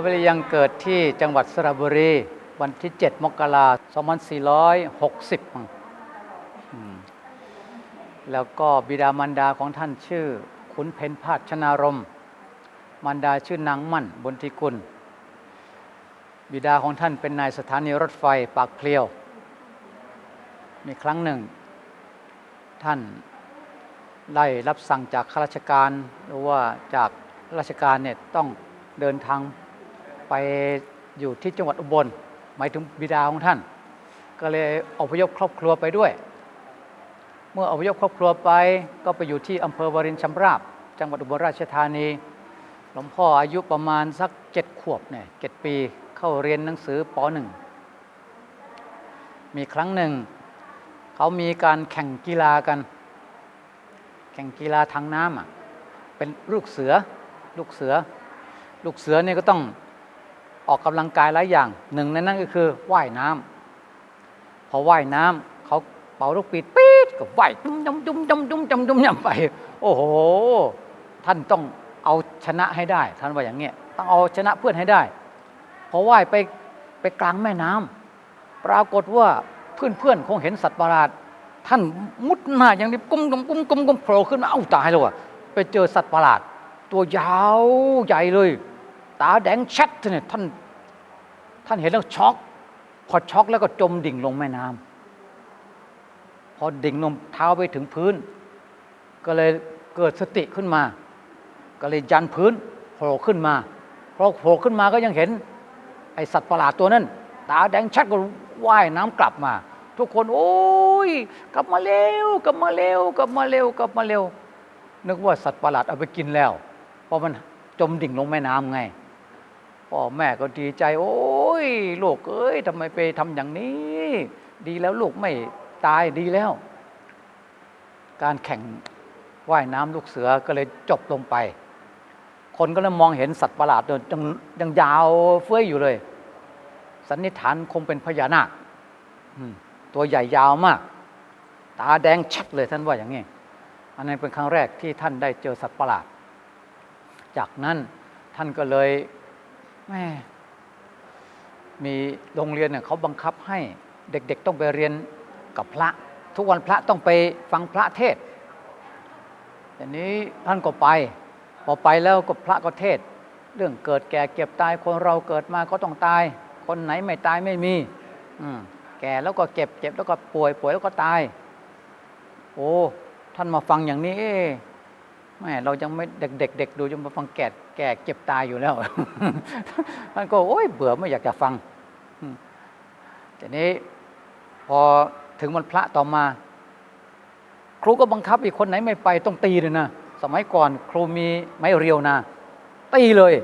หลวงพ่อวิริยังเกิดที่จังหวัดสระบุรี วันที่ 7 มกราคม 2460 แล้วก็บิดามารดาของท่านชื่อ ขุนเพนพาชนารม มารดาชื่อนางมั่นบนทิกุล บิดาของท่านเป็นนายสถานีรถไฟปากเพลียว มีครั้งหนึ่ง ท่านได้รับสั่งจากข้าราชการหรือว่าจากราชการเนี่ยต้องเดินทาง ไปอยู่ที่จังหวัดอุบลหมายถึงบิดาของท่าน ก็เลยอพยพครอบครัวไปด้วย เมื่ออพยพครอบครัวไปก็ไปอยู่ที่อำเภอวารินชำราบ จังหวัดอุบลราชธานี หลวงพ่ออายุประมาณสักเจ็ดขวบเนี่ยเจ็ดปีเข้าเรียนหนังสือปหนึ่งมีครั้งหนึ่ง เขามีการแข่งกีฬากัน แข่งกีฬาทางน้ำอะเป็นลูกเสือลูกเสือ ลูกเสือเนี่ยก็ต้อง ออกกำลังกายหลายอย่างหนึ่งในนั้นก็คือว่ายน้ำพอว่ายน้ำเขาเป่าลูกปีดปี๊ดก็ว่ายจุ้มจุ้มจุ้มจุ้มจุ้มจุ้มจุ้มยำไป โอ้โห ท่านต้องเอาชนะให้ได้ ท่านว่าอย่างเงี้ยต้องเอาชนะเพื่อนให้ได้ พอว่ายไปไปกลางแม่น้ำปรากฏว่าเพื่อนเพื่อนคงเห็นสัตว์ประหลาด ท่านมุดหน้าอย่างนี้กุ้มกุ้มกุ้มกุ้มกุ้มโผล่ขึ้นมาเอ้าตายแล้วอะไปเจอสัตว์ประหลาด ตัวยาวใหญ่เลย ตาแดงชัดเนี่ยท่าน ท่านเห็นแล้วช็อก พอช็อกแล้วก็จมดิ่งลงแม่น้ำพอดิ่งลงเท้าไปถึงพื้น ก็เลยเกิดสติขึ้นมา ก็เลยยันพื้นโผล่ขึ้นมาพอโผล่ขึ้นมาก็ยังเห็น ไอสัตว์ประหลาดตัวนั้น ตาแดงชัดก็ว่ายน้ำกลับมา ทุกคนโอ้ยกลับมาเร็วกลับมาเร็วกลับมาเร็วกลับมาเร็ว นึกว่าสัตว์ประหลาดเอาไปกินแล้ว เพราะมันจมดิ่งลงแม่น้ำไง พ่อแม่ก็ดีใจ โอ้ยลูกเอ้ยทำไมไปทำอย่างนี้ ดีแล้วลูกไม่ตายดีแล้ว การแข่งว่ายน้ำลูกเสือก็เลยจบลงไป คนก็เลยมองเห็นสัตว์ประหลาดยังยังยาวเฟ้ยอยู่เลย สันนิษฐานคงเป็นพญานาคตัวใหญ่ยาวมาก ตาแดงชัดเลยท่านว่าอย่างนี้ อันนั้นเป็นครั้งแรกที่ท่านได้เจอสัตว์ประหลาด จากนั้นท่านก็เลย แม่มีโรงเรียนเนี่ยเขาบังคับให้เด็กๆต้องไปเรียนกับพระ ทุกวันพระต้องไปฟังพระเทศน์ทีนี้ท่านก็ไป พอไปแล้วก็พระก็เทศ เรื่องเกิดแก่เก็บตายคนเราเกิดมาก็ต้องตาย คนไหนไม่ตายไม่มีอืมแก่แล้วก็เก็บเจ็บแล้วก็ป่วยป่วยแล้วก็ตาย โอ้ท่านมาฟังอย่างนี้เอ๊ แม่เรายังไม่เด็กเด็กเด็กดูจะมาฟังแก่แก่เจ็บตายอยู่แล้วท่านก็โอ้ยเบื่อไม่อยากจะฟังทีนี้พอถึงวันพระต่อมา ครูก็บังคับอีกคนไหนไม่ไปต้องตีเลยนะสมัยก่อนครูมีไม้เรียวนะตีเลย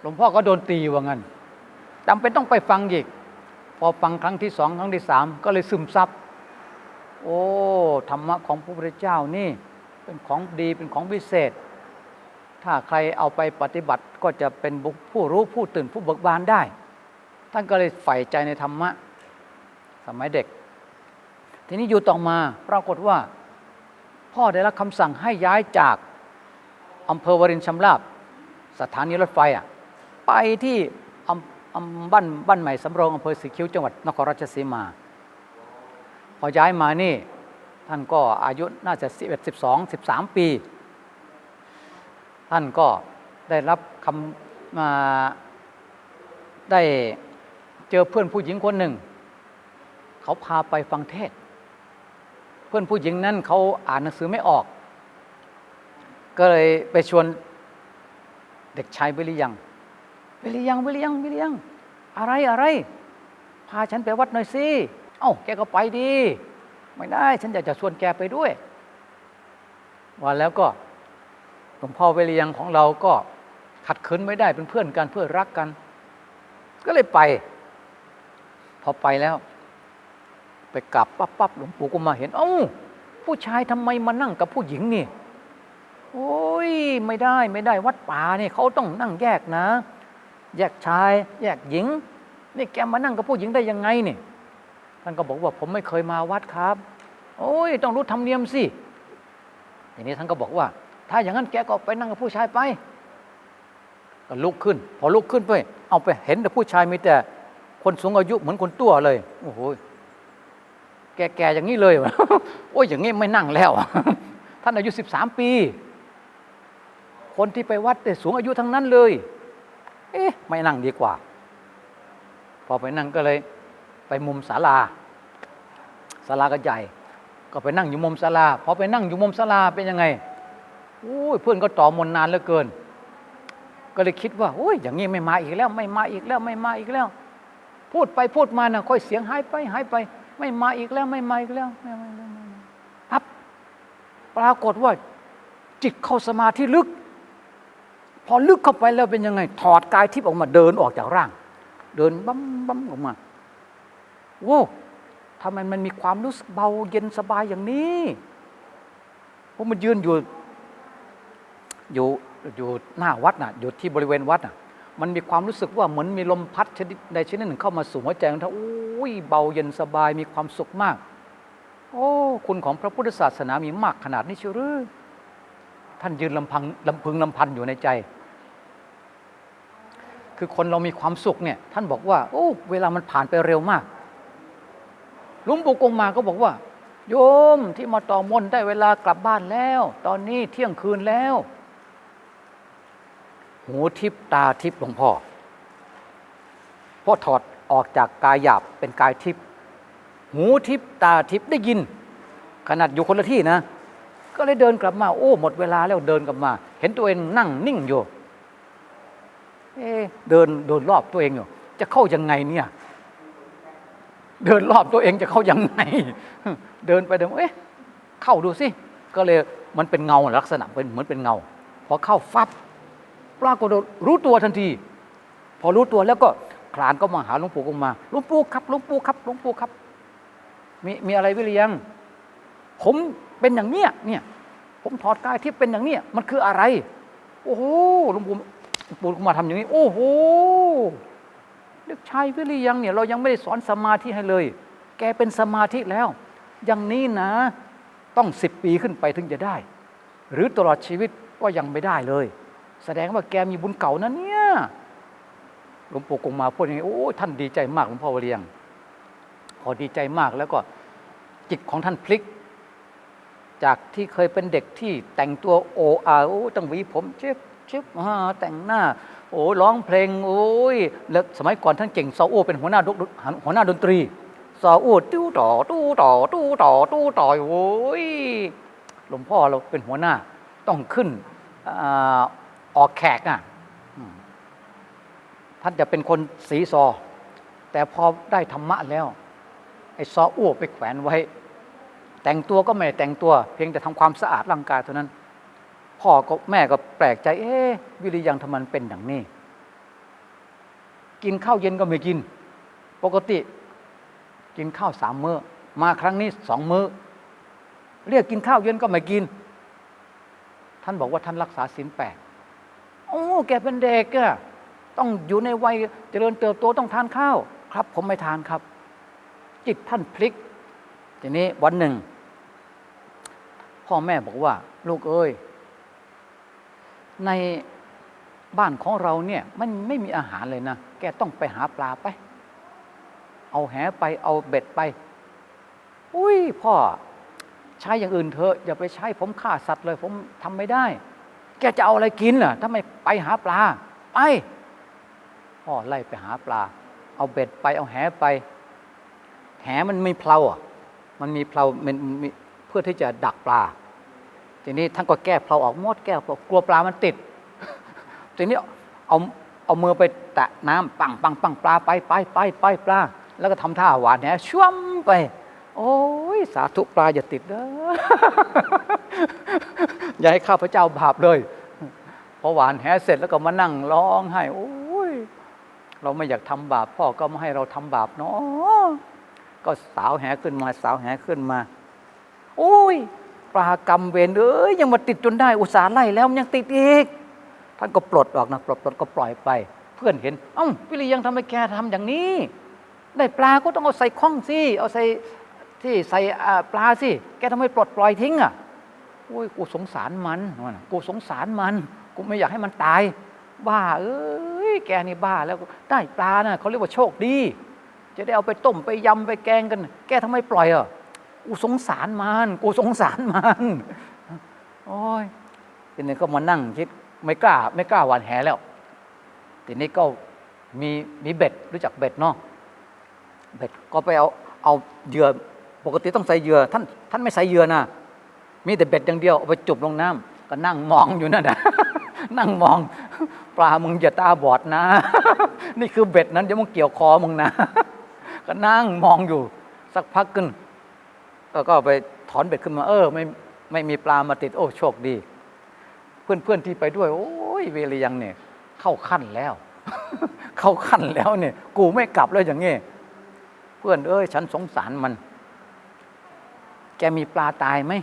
หลวงพ่อก็โดนตีว่างั้นจำเป็นต้องไปฟังอีก พอฟังครั้งที่สองครั้งที่สามก็เลยซึมซับ โอ้ธรรมะของพระพุทธเจ้านี่ เป็นของดีเป็นของพิเศษ ถ้าใครเอาไปปฏิบัติก็จะเป็นผู้รู้ผู้ตื่นผู้เบิกบานได้ ท่านก็เลยใฝ่ใจในธรรมะ สมัยเด็ก ทีนี้อยู่ต่อมาปรากฏว่า พ่อได้รับคำสั่งให้ย้ายจากอำเภอวรินชำราบ สถานีรถไฟอะไปที่อำอำบ้านบ้านใหม่สำโรงอำเภอสีคิ้วจังหวัดนครราชสีมา พอย้ายมานี่ ท่านก็อายุน่าจะ11 12 13 ปี ท่านก็ได้รับคำมาได้เจอเพื่อนผู้หญิงคนหนึ่ง เขาพาไปฟังเทศ เพื่อนผู้หญิงนั้นเขาอ่านหนังสือไม่ออก ก็เลยไปชวนเด็กชายวิริยังวิริยังวิริยังวิริยัง อะไรอะไร พาฉันไปวัดหน่อยสิ เอ้าแกก็ไปดี ไม่ได้ ฉันอยากจะชวนแกไปด้วย วันแล้วก็หลวงพ่อเวริยังของเราก็ขัดขืนไม่ได้เป็นเพื่อนกันเพื่อรักกัน ก็เลยไป พอไปแล้ว ไปกลับปั๊บปั๊บหลวงปู่ก็มาเห็น เอ้า ผู้ชายทำไมมานั่งกับผู้หญิงนี่ โอ้ยไม่ได้ไม่ได้วัดป่าเนี่ยเขาต้องนั่งแยกนะ แยกชาย แยกหญิง นี่แกมานั่งกับผู้หญิงได้ยังไงเนี่ย ท่านก็บอกว่าผมไม่เคยมาวัดครับ โอ้ยต้องรู้ธรรมเนียมสิทีนี้ท่านก็บอกว่า ถ้าอย่างนั้นแกก็ไปนั่งกับผู้ชายไป ก็ลุกขึ้น พอลุกขึ้นไป เอาไปเห็นแต่ผู้ชายมีแต่ คนสูงอายุเหมือนคนตัวเลยโอ้โหแก่ๆอย่างนี้เลยโอ้ยอย่างนี้ไม่นั่งแล้วท่านอายุสิบสามปี คนที่ไปวัดแต่สูงอายุทั้งนั้นเลย เอ๊ะไม่นั่งดีกว่า พอไปนั่งก็เลย ไปมุมศาลาศาลาก็ใหญ่ก็ไปนั่งอยู่มุมศาลาพอไปนั่งอยู่มุมศาลาเป็นยังไงโอ้ยเพื่อนก็ต่อมนนานเหลือเกิน ก็เลยคิดว่าโอ้ยอย่างนี้ไม่มาอีกแล้ว ไม่มาอีกแล้วไม่มาอีกแล้ว พูดไปพูดมานะค่อยเสียงหายไปหายไป ไม่มาอีกแล้วไม่มาอีกแล้วไม่มาอีกแล้วไม่มาปั๊บปรากฏว่า จิตเข้าสมาธิลึก พอลึกเข้าไปแล้วเป็นยังไง ถอดกายทิพย์ออกมาเดินออกจากร่าง เดินบั้มบั้มออกมา โว้ทำไมมันมีความรู้สึกเบาเย็นสบายอย่างนี้เพราะมันยืนอยู่อยู่อยู่หน้าวัดน่ะอยู่ที่บริเวณวัดน่ะ มันมีความรู้สึกว่าเหมือนมีลมพัดชนิดใดชนิดหนึ่งเข้ามาสู่หัวใจของท่านโอ้ยเบาเย็นสบายมีความสุขมาก โอ้ คุณของพระพุทธศาสนามีมากขนาดนี้เชียวหรือท่านยืนลำพังลำพึงลำพันอยู่ในใจ คือคนเรามีความสุขเนี่ย ท่านบอกว่า โอ้ เวลามันผ่านไปเร็วมาก ลุงปู่กงมาก็บอกว่า โยมที่มาต่อมนได้เวลากลับบ้านแล้ว ตอนนี้เที่ยงคืนแล้ว หูทิพตาทิพหลวงพ่อพ่อถอดออกจากกายหยาบเป็นกายทิพหูทิพตาทิพได้ยิน ขนาดอยู่คนละที่นะ ก็เลยเดินกลับมา โอ้หมดเวลาแล้วเดินกลับมา เห็นตัวเองนั่งนิ่งอยู่เอเดินเดินรอบตัวเองอยู่จะเข้ายังไงเนี่ย เดินรอบตัวเองจะเข้ายังไง เดินไปเดินเอ๊ะเข้าดูสิ ก็เลยมันเป็นเงาลักษณะเป็นเหมือนเป็นเงา พอเข้าฟับปรากฏรู้ตัวทันที พอรู้ตัวแล้วก็คลานก็มาหาหลวงปู่ก็มาหลวงปู่ครับหลวงปู่ครับหลวงปู่ครับ มีมีอะไรวิริยัง ผมเป็นอย่างเนี้ยเนี่ย ผมถอดกายที่เป็นอย่างเนี้ยมันคืออะไร โอ้โหหลวงปู่หลวงปู่ก็มาทำอย่างนี้ โอ้โห เด็กชายวิริยังเนี่ยเรายังไม่ได้สอนสมาธิให้เลย แกเป็นสมาธิแล้ว อย่างนี้นะต้องสิบปีขึ้นไปถึงจะได้ หรือตลอดชีวิตก็ยังไม่ได้เลย แสดงว่าแกมีบุญเก่านะเนี่ยหลวงปู่กงมาพูดอย่างนี้โอ้ท่านดีใจมากหลวงพ่อวเรียง พอดีใจมากแล้วก็จิตของท่านพลิก จากที่เคยเป็นเด็กที่แต่งตัวโออาโอ้ต้องหวีผมเชิบเชิบแต่งหน้า อ้ร้องเพลงโอ้ยแล้วสมัยก่อนท่านเก่งซอโอเป็นหัวหน้าดหัวหน้าดนตรีซอโอตู้ต่อตู้ต่อตู้ต่อตู้ต่อโอ้ยหลวงพ่อเราเป็นหัวหน้าต้องขึ้นออกแขกอะท่านจะเป็นคนสีซอ แต่พอได้ธรรมะแล้ว ไอ้ซออ้วไปแขวนไว้ แต่งตัวก็ไม่แต่งตัว เพียงแต่ทำความสะอาดร่างกายเท่านั้น พ่อก็แม่ก็แปลกใจ เอ๊ะวิริยังทำไมมันเป็นอย่างนี้ กินข้าวเย็นก็ไม่กิน ปกติกินข้าวสามมื้อ มาครั้งนี้สองมื้อ เรียกกินข้าวเย็นก็ไม่กิน ท่านบอกว่าท่านรักษาศีลแปดโอ้แกเป็นเด็กอะต้องอยู่ในวัยเจริญเติบโตต้องทานข้าว ครับ ผมไม่ทานครับ จิตท่านพลิก ทีนี้วันหนึ่ง พ่อแม่บอกว่า ลูกเอ้ย ในบ้านของเราเนี่ยมันไม่มีอาหารเลยนะ แกต้องไปหาปลาไป เอาแหไปเอาเบ็ดไป อุ้ยพ่อใช้อย่างอื่นเถอะอย่าไปใช้ผมฆ่าสัตว์เลย ผมทำไม่ได้ แกจะเอาอะไรกินล่ะถ้าไม่ไปหาปลา ไปพ่อไล่ไปหาปลา เอาเบ็ดไปเอาแหไป แหมันมีเพลาอะมันมีเพลามันเพื่อที่จะดักปลา ทีนี้ท่านก็แก้เพลาออกหมดแก้เพลากลัวปลามันติด ทีนี้เอาเอามือไปแตะน้ำปังปังปังปลาไปไปไปไปปลาแล้วก็ทำท่าหวานแหช่วมไป โอ้ยสาธุปลาอย่าติดเด้ออย่าให้ข้าพเจ้าบาปเลยพอหวานแหเสร็จแล้วก็มานั่งร้องไห้โอ้ยเราไม่อยากทำบาปพ่อก็ไม่ให้เราทำบาปเนาะก็สาวแหขึ้นมาสาวแหขึ้นมาโอ้ย ปลากรรมเวรเอ้ยยังมาติดจนได้อุตส่าห์ไล่แล้วมันยังติดอีก ท่านก็ปลดออกนะปลดปลดก็ปล่อยไป เพื่อนเห็น เอ้าพี่ลียังทำไมแกทำอย่างนี้ ได้ปลาก็ต้องเอาใส่ข้องสิเอาใส่ที่ใส่ปลาสิแกทำไมปลดปล่อยทิ้งอะโอ้ยกูสงสารมันกูสงสารมันกูไม่อยากให้มันตายบ้าเอ้ยแกนี่บ้าแล้วได้ปลาน่ะเขาเรียกว่าโชคดี จะได้เอาไปต้มไปยำไปแกงกัน แกทำไมปล่อยอะ กูสงสารมันกูสงสารมันโอ้ยทีนี้ก็มานั่งคิดไม่กล้า ไม่กล้าหวานแหแล้วทีนี้ก็มีมีเบ็ดรู้จักเบ็ดเนาะเบ็ดก็ไปเอาเอาเหยื่อปกติต้องใส่เหยื่อท่านท่านไม่ใส่เหยื่อนะมีแต่เบ็ดอย่างเดียวเอาไปจุบลงน้ำก็นั่งมองอยู่นั่นนะนั่งมองปลามึงอย่าตาบอดนะ นี่คือเบ็ดนั้นเดี๋ยวมึงเกี่ยวคอมึงนะ ก็นั่งมองอยู่ สักพักขึ้น ก็ก็ไปถอนเบ็ดขึ้นมา เออไม่ไม่มีปลามาติด โอ้โชคดี เพื่อนเพื่อนที่ไปด้วย โอ้ยเวรยังเนี่ย เข้าขั้นแล้ว เข้าขั้นแล้วเนี่ย กูไม่กลับแล้วอย่างงี้เพื่อนเอ้ยฉันสงสารมัน แกมีปลาตายไหม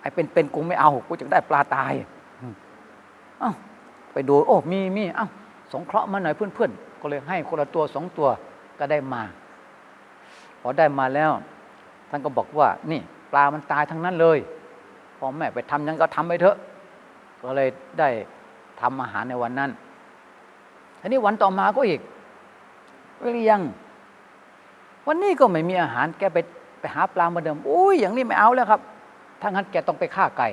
ไอ้เป็นเป็นกูไม่เอากูจะได้ปลาตายเอ้าไปดู โอ้มีมีเอ้าสงเคราะห์มาหน่อยเพื่อนๆก็เลยให้คนละตัวสองตัวก็ได้มา พอได้มาแล้ว ท่านก็บอกว่า นี่ปลามันตายทั้งนั้นเลยพ่อแม่ไปทำยังก็ทำไปเถอะ ก็เลยได้ทำอาหารในวันนั้นทีนี้วันต่อมาก็อีกเรียง วันนี้ก็ไม่มีอาหารแกไปไปหาปลามาเดิม อุ้ยอย่างนี้ไม่เอาแล้วครับถ้างั้นแกต้องไปฆ่าไก่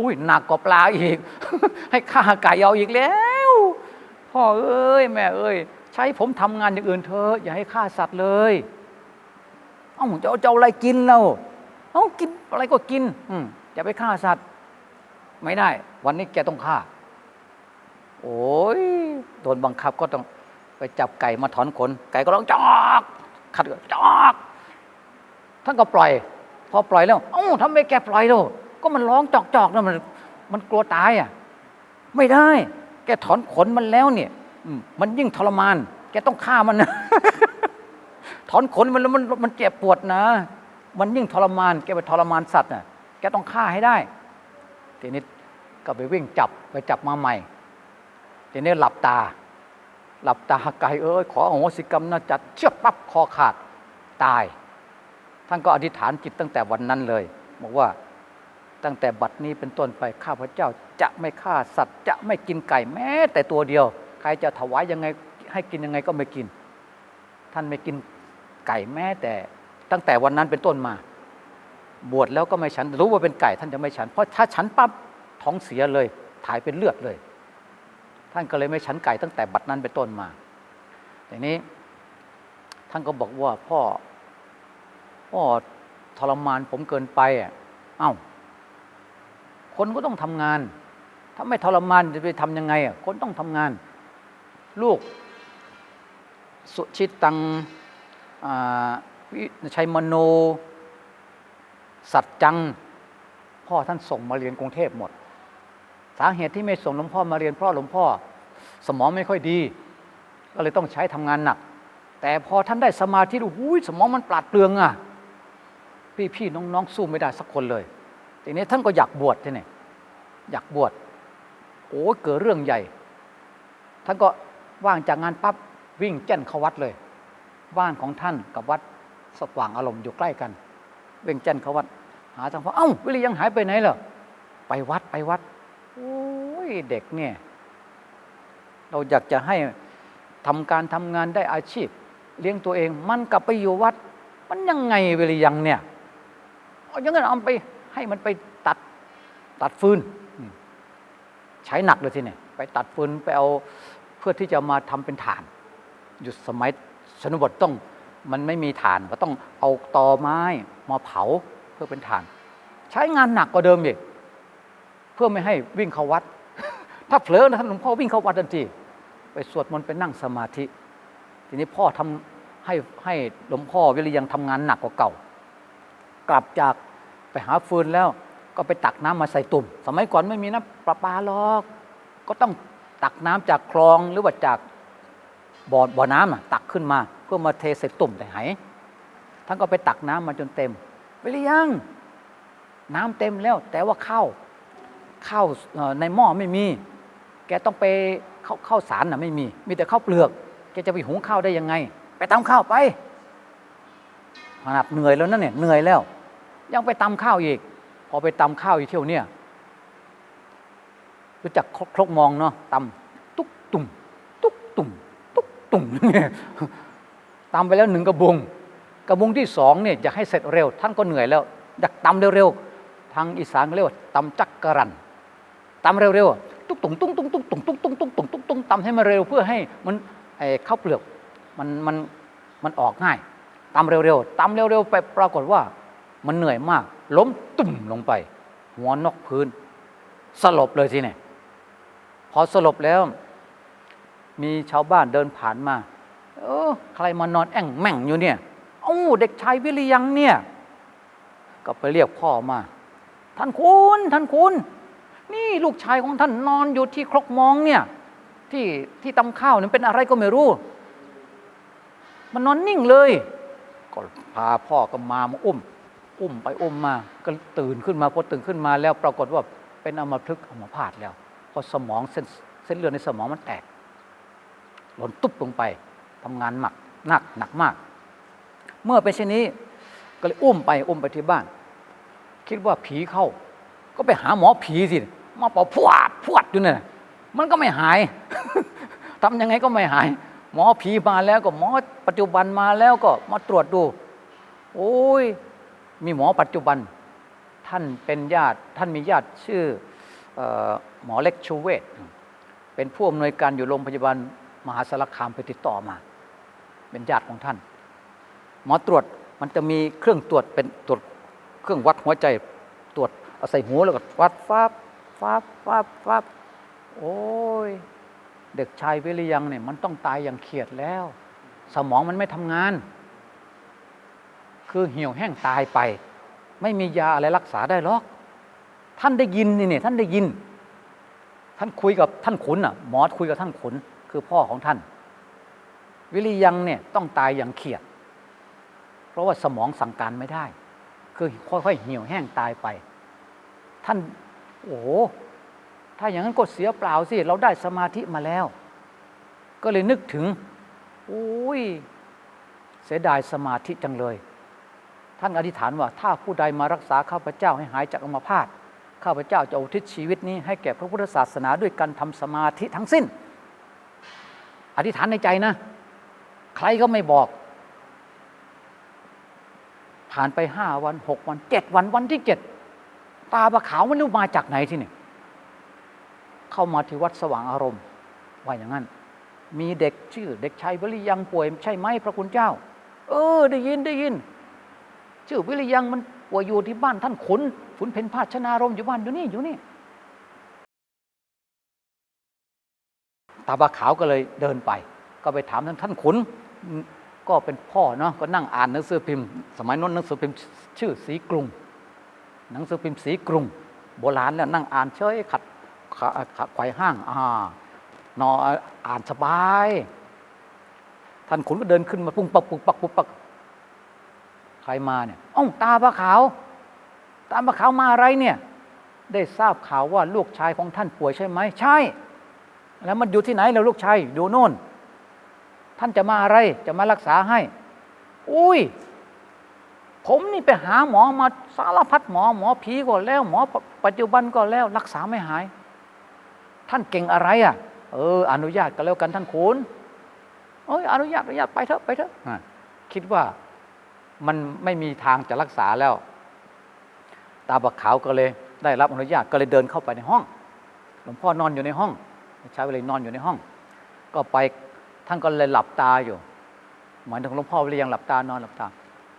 อุ้ยหนักกว่าปลาอีก ให้ฆ่าไก่เอาอีกแล้ว พ่อเอ้ยแม่เอ้ย ใช้ผมทำงานอย่างอื่นเถอะอย่าให้ฆ่าสัตว์เลย เอ้าจะเอาจะเอาอะไรกินเราเอ้ากินอะไรก็กิน อืมอย่าไปฆ่าสัตว์ ไม่ได้ วันนี้แกต้องฆ่า โอ้ยโดนบังคับก็ต้องไปจับไก่มาถอนขน ไก่ก็ร้องจอกขัดก็จอกท่านก็ปล่อย พอปล่อยแล้วเอ้าทำไมแกปล่อยแล้วก็มันร้องจอกจอกนะมันมันกลัวตายอะ ไม่ได้ แกถอนขนมันแล้วเนี่ยอืมมันยิ่งทรมาน แกต้องฆ่ามันนะ อนขนมันแล้วมันมันเจ็บปวดนะ มันยิ่งทรมานแกไปทรมานสัตว์น่ะแกต้องฆ่าให้ได้ ทีนี้ก็ไปวิ่งจับไปจับมาใหม่ ทีนี้หลับตา หลับตาไก่เอ้ยขออโหสิกรรมนะจัดเชือกปั๊บคอขาดตาย ท่านก็อธิษฐานจิตตั้งแต่วันนั้นเลย บอกว่าตั้งแต่บัดนี้เป็นต้นไปข้าพเจ้าจะไม่ฆ่าสัตว์จะไม่กินไก่แม้ แต่ตัวเดียว ใครจะถวายยังไงให้กินยังไงก็ไม่กิน ท่านไม่กิน ไก่แม้แต่ตั้งแต่วันนั้นเป็นต้นมา บวชแล้วก็ไม่ฉัน รู้ว่าเป็นไก่ท่านจะไม่ฉัน เพราะถ้าฉันปั๊บท้องเสียเลย ถ่ายเป็นเลือดเลย ท่านก็เลยไม่ฉันไก่ตั้งแต่บัดนั้นเป็นต้นมาทีนี้ท่านก็บอกว่าพ่อพ่อทรมานผมเกินไปอะเอ้าคนก็ต้องทำงาน ถ้าไม่ทรมานจะไปทำยังไงอะคนต้องทำงาน ลูก สุชิตัง ชัยมโน สัจจัง พ่อท่านส่งมาเรียนกรุงเทพหมด สาเหตุที่ไม่ส่งหลวงพ่อมาเรียนเพราะหลวงพ่อ สมองไม่ค่อยดี ก็เลยต้องใช้ทำงานหนัก แต่พอท่านได้สมาธิดูสมองมันปราดเปรืองอะพี่พี่ๆน้องๆสู้ไม่ได้สักคนเลย ทีนี้ท่านก็อยากบวชที่นี่อยากบวช โอ้ยเกิดเรื่องใหญ่ ท่านก็ว่างจากงานปั๊บวิ่งแจ้นเข้าวัดเลย บ้านของท่านกับวัดสว่างอารมณ์อยู่ใกล้กันวิ่งแจ้นเขาวัด หาทางพ่อเอ้าวิริยังหายไปไหนเหรอไปวัดไปวัดโอ้ยเด็กเนี่ย เราอยากจะให้ทำการทำงานได้อาชีพ เลี้ยงตัวเองมันกลับไปอยู่วัด มันยังไงเวลายังเนี่ยเอาอย่างนั้นเอาไปให้มันไปตัดตัดฟืนใช้หนักเลยทีเนี่ยไปตัดฟืนไปเอาเพื่อที่จะมาทำเป็นฐานอยู่สมัย ชนบทต้องมันไม่มีฐานก็ต้องเอาตอไม้มาเผาเพื่อเป็นฐาน ใช้งานหนักกว่าเดิมอีกเพื่อไม่ให้วิ่งเข้าวัด ถ้าเผลอนะท่านหลวงพ่อวิ่งเข้าวัดทันทีไปสวดมนต์ไปนั่งสมาธิ ทีนี้พ่อทำให้ให้หลวงพ่อวิริยังทำงานหนักกว่าเก่า กลับจากไปหาฟืนแล้วก็ไปตักน้ำมาใส่ตุ่ม สมัยก่อนไม่มีน้ำประปาหรอก ก็ต้องตักน้ำจากคลองหรือว่าจาก บ่อบ่อน้ำตักขึ้นมาเพื่อมาเทใส่ตุ่มใส่ไหท่านก็ไปตักน้ำมาจนเต็มวิริยัง น้ำเต็มแล้ว แต่ว่าข้าวข้าวในหม้อไม่มี แกต้องไปข้าวข้าวสารน่ะไม่มี มีแต่ข้าวเปลือก แกจะไปหุงข้าวได้ยังไง ไปตำข้าวไปขนาดเหนื่อยแล้วนั่นเนี่ยเหนื่อยแล้ว ยังไปตำข้าวอีก พอไปตำข้าวอีกเที่ยวเนี่ยรู้จักครกครกมองเนาะตำตุ๊กตุ่มตุ๊กตุ่ม ตุ่มเนี่ยตำไปแล้วหนึ่งกระบุง กระบุงที่สองเนี่ยอยากให้เสร็จเร็ว ท่านก็เหนื่อยแล้วอยากตำเร็วๆทางอีสานเรียกว่าตำจักกรันตำเร็วๆตุ๊กตุ่มตุ้งตุ้งตุ้งตุ้งตุ้งตุ้งตุ้งตุ้งตุ้งตุ้งตำให้มันเร็วเพื่อให้มันไอ้ข้าวเปลือกมันมันมันออกง่ายตำเร็วๆตำเร็วๆไปปรากฏว่า มันเหนื่อยมาก ล้มตุ่มลงไป หัวนอกพื้น สลบเลยทีเนี่ยพอสลบแล้ว มีชาวบ้านเดินผ่านมาเออใครมานอนแอ่งแม่งอยู่เนี่ยเอ้าเด็กชายวิริยังเนี่ย ก็ไปเรียกพ่อมา ท่านคุณท่านคุณ นี่ลูกชายของท่านนอนอยู่ที่ครกมองเนี่ย ที่ที่ตำข้าวเนี่ยเป็นอะไรก็ไม่รู้ มันนอนนิ่งเลย ก็พาพ่อก็มามาอุ้ม อุ้มไปอุ้มมา ก็ตื่นขึ้นมาพอตื่นขึ้นมาแล้วปรากฏว่าเป็นอัมพฤกษ์อัมพาตแล้วเพราะสมองเส้นเส้นเลือดในสมองมันแตก หล่นตุ๊บลงไปทำงานหนักหนักหนักมาก เมื่อเป็นเช่นนี้ก็เลยอุ้มไปอุ้มไปที่บ้าน คิดว่าผีเข้า ก็ไปหาหมอผีสิมาเป่าพวดพวดอยู่เนี่ยมันก็ไม่หายทำยังไงก็ไม่หาย หมอผีมาแล้วก็หมอปัจจุบันมาแล้วก็มาตรวจดู โอ้ยมีหมอปัจจุบัน ท่านเป็นญาติท่านมีญาติชื่อออหมอเล็กชูเวศเป็นผู้อำนวยการอยู่โรงพยาบาล มหาสารคามไปติดต่อมา เป็นญาติของท่าน หมอตรวจมันจะมีเครื่องตรวจเป็นตรวจเครื่องวัดหัวใจตรวจเอาใส่หูแล้วก็วัดฟ้าบฟ้าบฟ้าบฟ้าบโอ้ย เด็กชายวิริยังเนี่ยมันต้องตายอย่างเขียดแล้ว สมองมันไม่ทำงาน คือเหี่ยวแห้งตายไป ไม่มียาอะไรรักษาได้หรอก ท่านได้ยินนี่เนี่ยท่านได้ยิน ท่านคุยกับท่านขุนอะ หมอคุยกับท่านขุน คือพ่อของท่าน วิริยังเนี่ยต้องตายอย่างเขียด เพราะว่าสมองสั่งการไม่ได้ คือค่อยๆเหี่ยวแห้งตายไป ท่านโอ้ถ้าอย่างนั้นก็เสียเปล่าสิ เราได้สมาธิมาแล้ว ก็เลยนึกถึงโอ้ยเสียดายสมาธิจังเลย ท่านอธิษฐานว่า ถ้าผู้ใดมารักษาข้าพเจ้าให้หายจากอัมพาตข้าพเจ้าจะอุทิศชีวิตนี้ให้แก่พระพุทธศาสนาด้วยการทำสมาธิทั้งสิ้น อธิษฐานในใจนะ ใครก็ไม่บอก ผ่านไปห้าวันหกวันเจ็ดวันวันที่เจ็ดตาบะขาวมันรู้มาจากไหนที่นี่เข้ามาที่วัดสว่างอารมณ์ว่าอย่างนั้น มีเด็กชื่อ เด็กชายวิริยังป่วย ใช่ไหมพระคุณเจ้า เออ ได้ยินได้ยิน ชื่อวิริยังมันป่วยอยู่ที่บ้านท่านขุนขุนเพนพาชนารมอยู่บ้านอยู่นี่อยู่นี่ ตาบะขาวก็เลยเดินไป ก็ไปถามท่านท่านขุนก็เป็นพ่อเนาะก็นั่งอ่านหนังสือพิมพ์ สมัยนั้นหนังสือพิมพ์ชื่อสีกรุง หนังสือพิมพ์สีกรุง โบราณแล้วนั่งอ่านเฉยขัดขาขาไขว่ห้างอ่านออ่านสบาย ท่านขุนก็เดินขึ้นมาปุ้งปักปุกปักปุกปักใครมาเนี่ยอ้าวตาปลาขาว ตาปลาขาวมาอะไรเนี่ย ได้ทราบข่าวว่าลูกชายของท่านป่วยใช่ไหมใช่ แล้วมันอยู่ที่ไหนแล้วลูกชายอยู่โน่น ท่านจะมาอะไรจะมารักษาให้ อุ้ย ผมนี่ไปหาหมอมาสารพัดหมอ หมอผีก็แล้ว หมอปัจจุบันก็แล้ว รักษาไม่หาย ท่านเก่งอะไรอะ เออ อนุญาตกันแล้วกันท่านขุนเอ้ยอนุญาตอนุญาตไปเถอะไปเถอะอะคิดว่ามันไม่มีทางจะรักษาแล้ว ตาบักขาวก็เลย ได้รับอนุญาตก็เลยเดินเข้าไปในห้อง หลวงพ่อนอนอยู่ในห้อง ใช้เวลานอนอยู่ในห้อง ก็ไปท่านก็เลยหลับตาอยู่หมายถึงหลวงพ่อเลยยังหลับตานอนหลับตา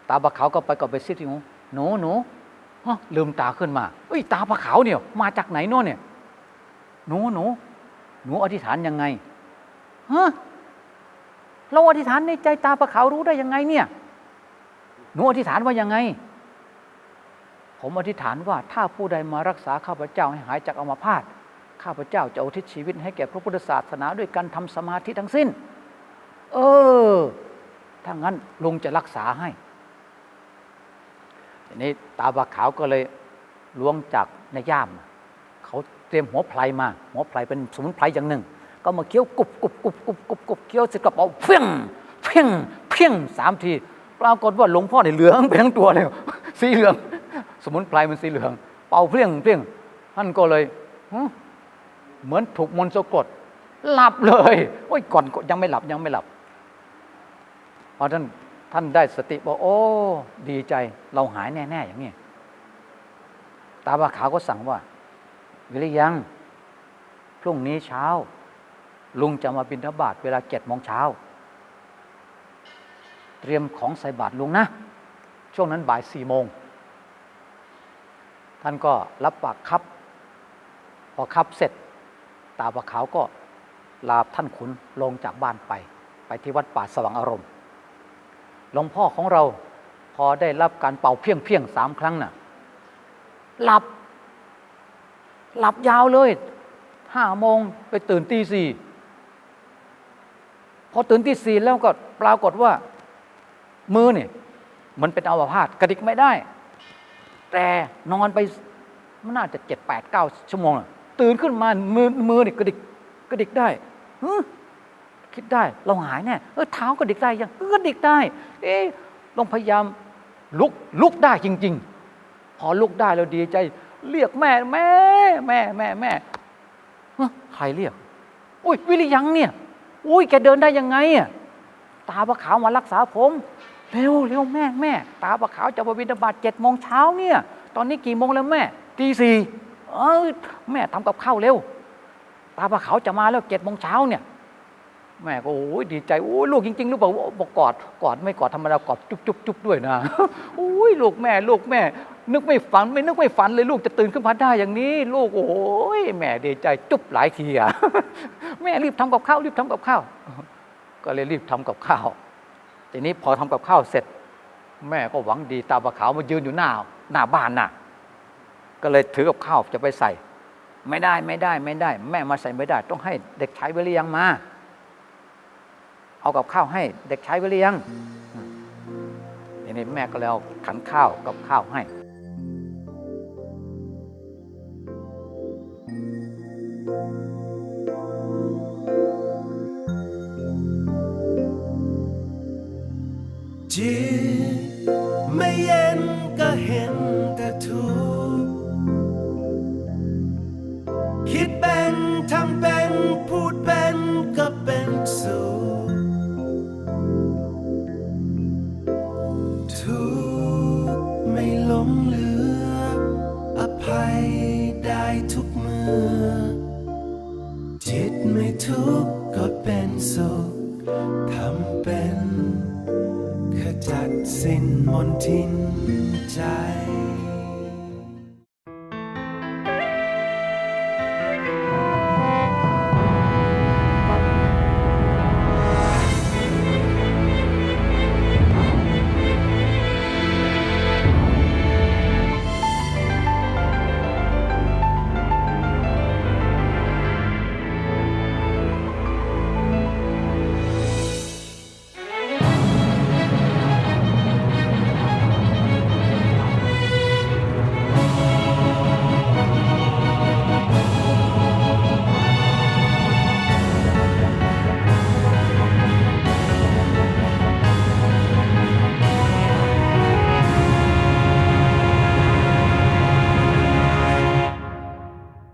ตาบักขาวก็ไปก็ไปซิที่หูหนูหนูฮะลืมตาขึ้นมาเอ้ยตาบักขาวเนี่ยมาจากไหนโน่นเนี่ย หนูหนูหนูอธิษฐานยังไงฮะเราอธิษฐานในใจตาบักขาวรู้ได้ยังไงเนี่ย หนูอธิษฐานว่ายังไง ผมอธิษฐานว่าถ้าผู้ใดมารักษาข้าพเจ้าให้หายจากอมาพาต ข้าพเจ้าจะอุทิศชีวิตให้แก่พระพุทธศาสนาด้วยการทำสมาธิทั้งสิ้น เออ ถ้างั้นลุงจะรักษาให้ทีนี้ตาบาขาวก็เลยล้วงจากในย่าม เขาเตรียมหัวไพรมา หัวไพรเป็นสมุนไพรอย่างหนึ่ง ก็มาเคี้ยวกรุบกรุบกรุบกรุบกรุบกรุบเคี้ยวเสร็จก็เอาเพี้ยงเพี้ยงเพี้ยงสามทีปรากฏว่าหลวงพ่อเนี่ยเหลืองไปทั้งตัวเลยสีเหลือง สมุนไพรมันสีเหลือง เป่าเพี้ยงเพี้ยงท่านก็เลย เหมือนถูกมนต์สะกด หลับเลยโอ้ยก่อนยังไม่หลับยังไม่หลับพอท่านท่านได้สติบอกโอ้ ดีใจ เราหายแน่ ๆ อย่างนี้ตาบาขาวก็สั่งว่าวิริยัง พรุ่งนี้เช้า ลุงจะมาบิณฑบาตเวลาเจ็ดโมงเช้า เตรียมของใส่บาตรลุงนะ ช่วงนั้นบ่ายสี่โมง ท่านก็รับปากครับ พอครับเสร็จ ตาบาขาวก็ลาท่านขุนลงจากบ้านไป ไปที่วัดป่าสว่างอารมณ์หลวงพ่อของเราพอได้รับการเป่าเพียงเพียงสามครั้งน่ะหลับ หลับยาวเลยห้าโมงไปตื่นตีสี่พอตื่นตีสี่แล้วก็ปรากฏว่า มือเนี่ยมันเป็นอัมพาตกระดิกไม่ได้ แต่นอนไปมันน่าจะเจ็ดแปดเก้าชั่วโมงอะ ตื่นขึ้นมามือมือเนี่ยกระดิกกระดิกได้คิดได้เราหายแน่เออเท้ากระดิกได้ยังกระดิกได้ เอ๊ะลองพยายามลุกลุกได้จริง ๆ พอลุกได้เราดีใจ เรียกแม่แม่แม่แม่แม่ใครเรียกอุ้ยวิริยังเนี่ยอุ้ยแกเดินได้ยังไงอะตาปะขาวมารักษาผมเร็วเร็วแม่แม่ ตาปะขาวจะไปบิณฑบาตเจ็ดโมงเช้าเนี่ย ตอนนี้กี่โมงแล้วแม่ตีสี่ เออแม่ทำกับข้าวเร็ว ตาปะขาจะมาแล้วเจ็ดโมงเช้าเนี่ย แม่ก็โอ้ยดีใจโอ้ยลูกจริงๆลูกบอกบอกกอดกอดไม่กอดธรรมดากอดจุ๊บจุ๊บจุ๊บด้วยนะโอ้ยลูกแม่ ลูกแม่ นึกไม่ฝันไม่นึกไม่ฝันเลยลูกจะตื่นขึ้นมาได้อย่างนี้ ลูกโอ้ยแม่ดีใจจุ๊บหลายทีอะแม่รีบทำกับข้าวรีบทำกับข้าวก็เลยรีบทำกับข้าวทีนี้พอทำกับข้าวเสร็จ แม่ก็หวังดีตาบะขาวมายืนอยู่หน้า หน้าบ้านน่ะ ก็เลยถือกับข้าวจะไปใส่ ไม่ได้ไม่ได้ไม่ได้ แม่มาใส่ไม่ได้ ต้องให้เด็กชายวิริยังมา เอากับข้าวให้ เด็กชายวิริยังทีนี้แม่ก็เลยเอาขันข้าวกับข้าวให้